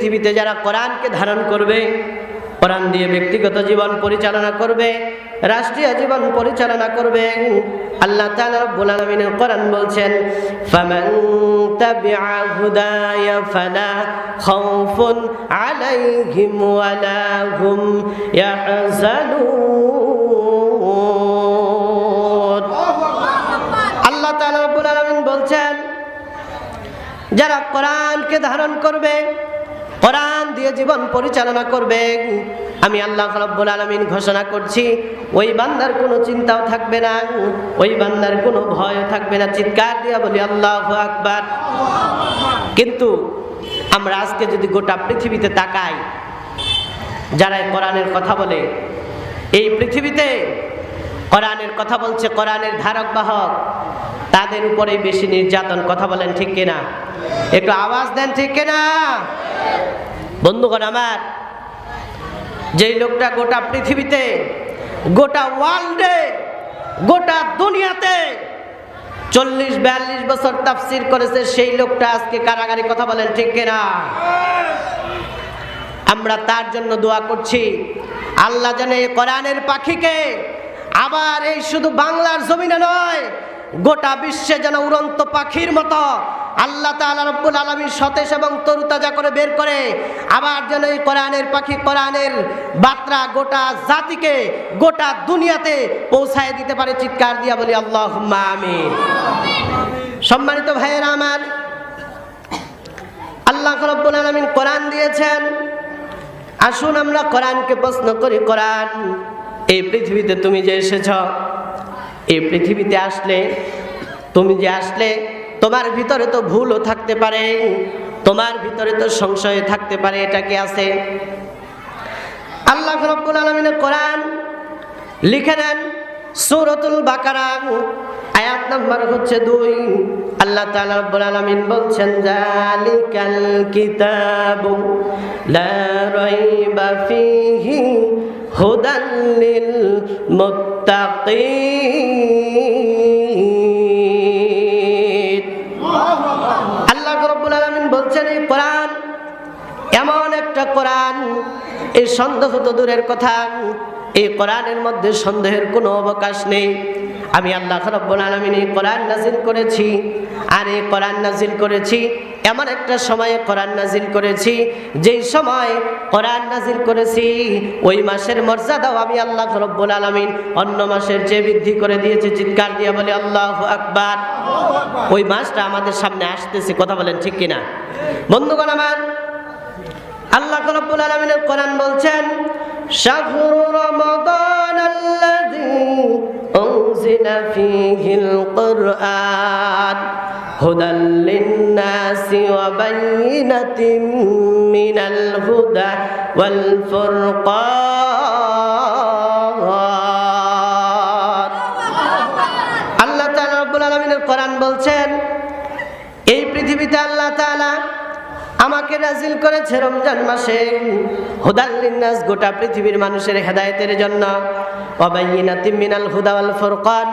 পৃথিবীতে যারা কোরআনকে ধারণ করবে, কোরআন দিয়ে ব্যক্তিগত জীবন পরিচালনা করবে, রাষ্ট্রীয় জীবন পরিচালনা করবে, আল্লাহ কোরআন বলছেন আল্লাহ বলছেন, যারা কোরআনকে ধারণ করবে কোরআন দিয়ে জীবন পরিচালনা করবে। আমি আল্লাহ রব্বুল আলমিন ঘোষণা করছি, ওই বান্দার কোনো চিন্তাও থাকবে না, ওই বান্দার কোনো ভয়ও থাকবে না। চিৎকার দিয়া বলি, আল্লাহ আকবার। কিন্তু আমরা আজকে যদি গোটা পৃথিবীতে তাকাই, যারা কোরআনের কথা বলে, এই পৃথিবীতে কোরআনের কথা বলছে, কোরআনের ধারক বাহক তাদের উপরেই বেশি নির্যাতন, কথা বলেন ঠিক কিনা? একটু আওয়াজ দেন ঠিক কিনা? বন্ধুগণ আমার, যেই লোকটা গোটা পৃথিবীতে, গোটা ওয়ার্ল্ডে গোটা দুনিয়াতে চল্লিশ, বিয়াল্লিশ বছর তাফসির করেছে, সেই লোকটা আজকে কারাগারে কথা বলেন ঠিক কিনা? আমরা তার জন্য দোয়া করছি, আল্লাহ যেন এই কোরআনের পাখিকে আবার এই শুধু বাংলার জমিনে নয় গোটা বিশ্বে যেন উড়ন্ত পাখির মতো আল্লাহ তাআলা রব্বুল আলামিন সতেজ এবং তরুতাজা করে বের করে আবার যেন এই কোরআনের পাখি কোরআনের বার্তা গোটা জাতিকে, গোটা দুনিয়াতে পৌঁছায় দিতে পারে চিৎকার দিয়া বলি আল্লাহ আমিন। সম্মানিত ভাইয়েরা আমার, আল্লাহ রব্বুল আলমিন কোরআন দিয়েছেন। আসুন আমরা কোরআনকে প্রশ্ন করি, কোরআন, এই পৃথিবীতে তুমি যে এসেছ এই পৃথিবীতে আসলে, তুমি যে আসলে, তোমার ভিতরে তো ভুলও থাকতে পারে, তোমার ভিতরে তো সংশয় থাকতে পারে, এটা কি আছে? আল্লাহ রব্বুল আলমিনের কোরআন লিখে নেন সূরাতুল বাকারা, আয়াত নাম্বার হচ্ছে দুই। আল্লাহ তাআলা রব্বুল আলামিন বলছেন জালিকাল কিতাবু লা রাইবা ফীহি হুদাল লিল আল্লাহ রব্বুল আলামিন বলছেন, এই কোরআন, এমন একটা কোরআন, এই সন্দেহ তো দূরের কথা, এই কোরআনের মধ্যে সন্দেহের কোনো অবকাশ নেই। আমি আল্লাহ রব্বুল আলামিন এই কোরআন নাজিল করেছি। আর এই কোরআন নাজিল করেছি, এমন একটা সময়ে কোরআন নাজিল করেছি, যেই সময় কোরআন নাজিল করেছি, ওই মাসের মর্যাদাও আমি আল্লাহ রব্বুল আলামিন অন্য মাসের যে বৃদ্ধি করে দিয়েছি। চিৎকার দিয়ে বলে, আল্লাহ আকবার। ওই মাসটা আমাদের সামনে আসতেছে, কথা বলেন ঠিক কিনা? বন্ধুগণ আমার, আল্লাহ রব্বুল আলামিনের কোরআন বলছেন, শাহরু রমাদান আল্লাযী কুরআন হুদাল লিন-নাসি ওয়া বাইয়িনাতিন মিনাল হুদা ওয়াল ফুরকান আল্লাহ তাআলা রব্বুল আলামিনের কোরআন বলছেন, এই পৃথিবীতে আল্লাহ তাআলা আমাকে নাজিল করেছে রমজান মাসে। হুদাল্লিনাস গোটা পৃথিবীর মানুষের হেদায়েতের জন্য। অবাইনাতি মিনাল হুদাওয়াল ফোরকান।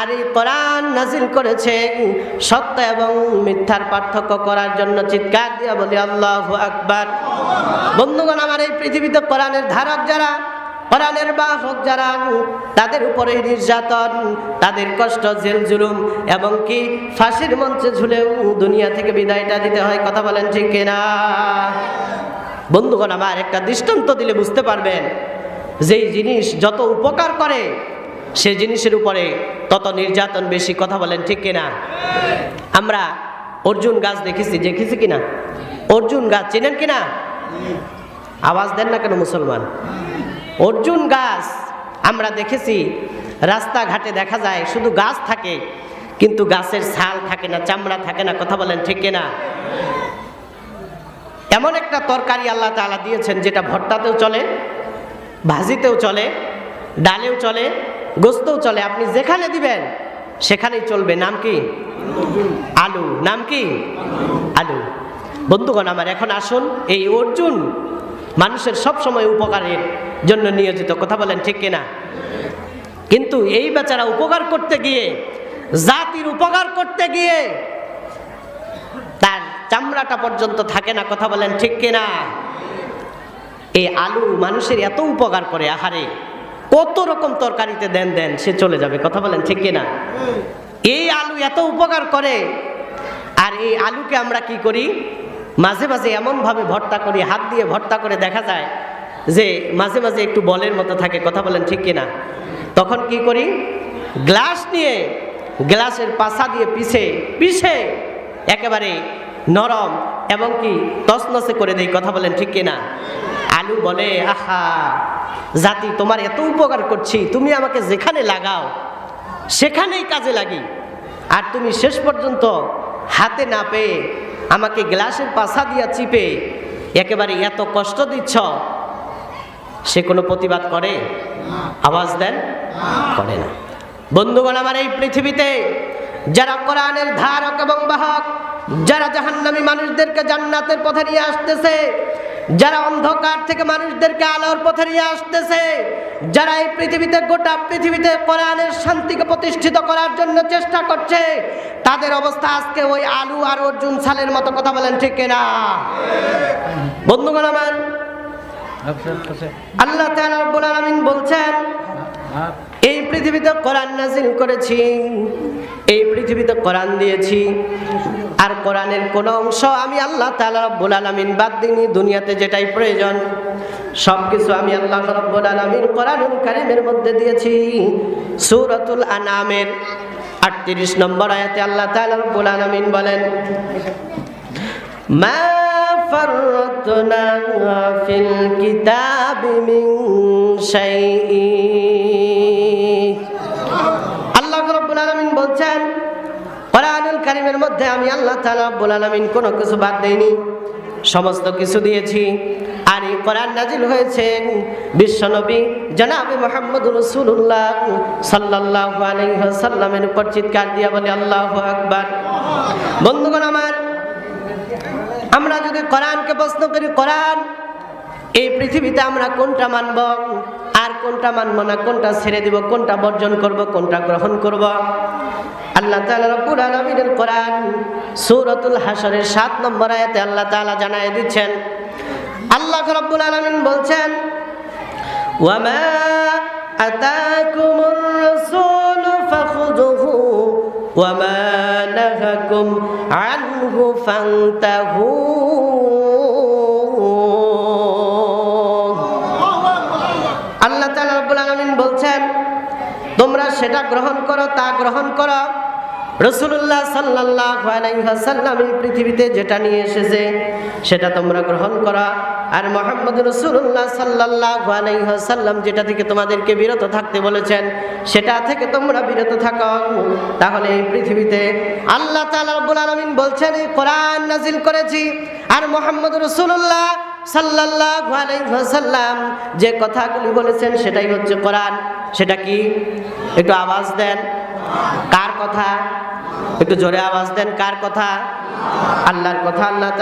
আর এই কোরআন নাজিল করেছে সত্য এবং মিথ্যার পার্থক্য করার জন্য চিৎকার দিয়া বলি, আল্লাহ আকবার। বন্ধুগণ, আমার এই পৃথিবীতে কোরআনের ধারক যারা কোরআনের বাহক যারা তাদের উপরে নির্যাতন, তাদের কষ্ট, জেল জুলুম এবং কি ফাঁসির মঞ্চে ঝুলেও দুনিয়া থেকে বিদায়টা দিতে হয়। কথা বলেন ঠিক কিনা? বন্ধুগণ, আমার একটা দৃষ্টান্ত দিলে বুঝতে পারবেন, যেই জিনিস যত উপকার করে, সে জিনিসের উপরে তত নির্যাতন বেশি। কথা বলেন ঠিক কিনা? আমরা অর্জুন গাছ দেখেছি দেখেছি কিনা? অর্জুন গাছ, চেনেন কিনা? আওয়াজ দেন না কেন মুসলমান? অর্জুন গাছ, আমরা দেখেছি রাস্তাঘাটে দেখা যায় শুধু গাছ থাকে, কিন্তু গাছের ছাল থাকে না, চামড়া থাকে না, কথা বলেন ঠিক না এমন একটা তরকারি আল্লাহ তাআলা দিয়েছেন যেটা ভর্তাতেও চলে, ভাজিতেও চলে, ডালেও চলে, গোস্তও চলে, আপনি যেখানে দিবেন, সেখানেই চলবে। নাম কি? আলু। নাম কি? আলু। বন্ধুগণ, আমার এখন আসুন, এই অর্জুন মানুষের সব সময় উপকারের জন্য নিয়োজিত। কথা বলেন ঠিক কিনা? কিন্তু এই বেচারা উপকার করতে গিয়ে, জাতির উপকার করতে গিয়ে তার চামড়াটা পর্যন্ত থাকে না। কথা বলেন ঠিক কিনা? এই আলু মানুষের এত উপকার করে, আহারে, কত রকম তরকারিতে দেন দেন, সে চলে যাবে। কথা বলেন ঠিক কিনা? এই আলু এত উপকার করে, আর এই আলুকে আমরা কি করি? মাঝে মাঝে এমনভাবে ভর্তা করি, হাত দিয়ে ভর্তা করে দেখা যায় যে মাঝে মাঝে একটু বলের মতো থাকে, কথা বলেন ঠিক কিনা? তখন কি করি? গ্লাস নিয়ে গ্লাসের পাশা দিয়ে পিছে পিছে, একেবারে নরম এবং কি তসনসে করে দেই, কথা বলেন ঠিক কিনা? আলু বলে, আহা, জাতি তোমার এত উপকার করছি, তুমি আমাকে যেখানে লাগাও, সেখানেই কাজে লাগি। আর তুমি শেষ পর্যন্ত হাতে না পেয়ে আমাকে গ্লাসের পাশা দিয়া চিপে একেবারে এত কষ্ট দিচ্ছ? সে কোনো প্রতিবাদ করে? আওয়াজ দেন? করে না। বন্ধুগণ, আমার এই পৃথিবীতে যারা কোরআনের ধারক এবং বাহক, যারা জাহান্নামী মানুষদেরকে জান্নাতের পথে নিয়ে আসতেছে যারা অন্ধকার থেকে মানুষদেরকে আলোর পথে নিয়ে আসতেছে যারা এই পৃথিবীতে গোটা পৃথিবীতে কোরআনের শান্তিকে প্রতিষ্ঠিত করার জন্য চেষ্টা করছে তাদের অবস্থা আজকে ওই আলু আর অর্জুন সালের মতো কথা বলেন ঠিক না বন্ধুগণ আমার আল্লাহ তাআলা রব্বুল আলামিন বলছেন এই পৃথিবীতে কোরআন নাজিল করেছি এই পৃথিবীতে কোরআন দিয়েছি আর কোরআনের কোন অংশ আমি আল্লাহ তাআলা রব্বুল আলামিন বাদ দিইনি দুনিয়াতে যেটাই প্রয়োজন সব কিছু আমি আল্লাহ রব্বুল আলামিন কোরআনুল কারীমের মধ্যে দিয়েছি সূরাতুল আনামের 38 নম্বর আয়াতে আল্লাহ তাআলা রব্বুল আলামিন বলেন মা فرطنا في الكتاب من شيء কারীমের মধ্যে আমি আল্লাহ তাআলা রাব্বুল আলামিন কোনো কিছু বাদ দেইনি। সমস্ত কিছু দিয়েছি। আর এই কোরআন নাজিল হয়েছে বিশ্বনবী জনাবে মোহাম্মদ রসুল্লাহ সাল্লাল্লাহু আলাইহি ওয়াসাল্লামের উপর চিৎকার দিয়া বলে, আল্লাহু আকবার। বন্ধুগণ আমার, আমরা যদি কোরআনকে প্রশ্ন করি, কোরআন, এই পৃথিবীতে আমরা কোনটা মানব? আর কোনটা মানব না? কোনটা ছেড়ে দিব? কোনটা বর্জন করব? কোনটা গ্রহণ করব? আল্লাহ তাআলা রব্বুল আলামিনের কোরআন সূরাতুল হাশরের 7 নম্বর আয়াতে আল্লাহ তাআলা জানায় দিচ্ছেন। আল্লাহ রব্বুল আলামিন বলছেন, ওয়ামা ওয়ামা আল্লাহ বলছেন, তোমরা সেটা গ্রহণ করো, তা গ্রহণ করো। রসুল্লাহ সাল্লাহ এই পৃথিবীতে যেটা নিয়ে এসেছে, সেটা তোমরা গ্রহণ করা। আর মোহাম্মদ রসুল্লাহ সাল্লাহ আলাইসাল্লাম যেটা থেকে তোমাদেরকে বিরত থাকতে বলেছেন, সেটা থেকে তোমরা বিরত থাকো। তাহলে এই পৃথিবীতে আল্লাহ তাআলা রব্বুল আলামিন বলছেন, এই কোরআন নাজিল করেছি। আর মোহাম্মদ রসুল্লাহ সাল্লাল্লাহু আলাইহি যে কথাগুলি বলেছেন, সেটাই হচ্ছে কোরআন। সেটা কি? একটু আওয়াজ দেন। কার কথা? একটু জোরে আওয়াজ দেন কার কথা? আল্লাহর কথা আল্লাহ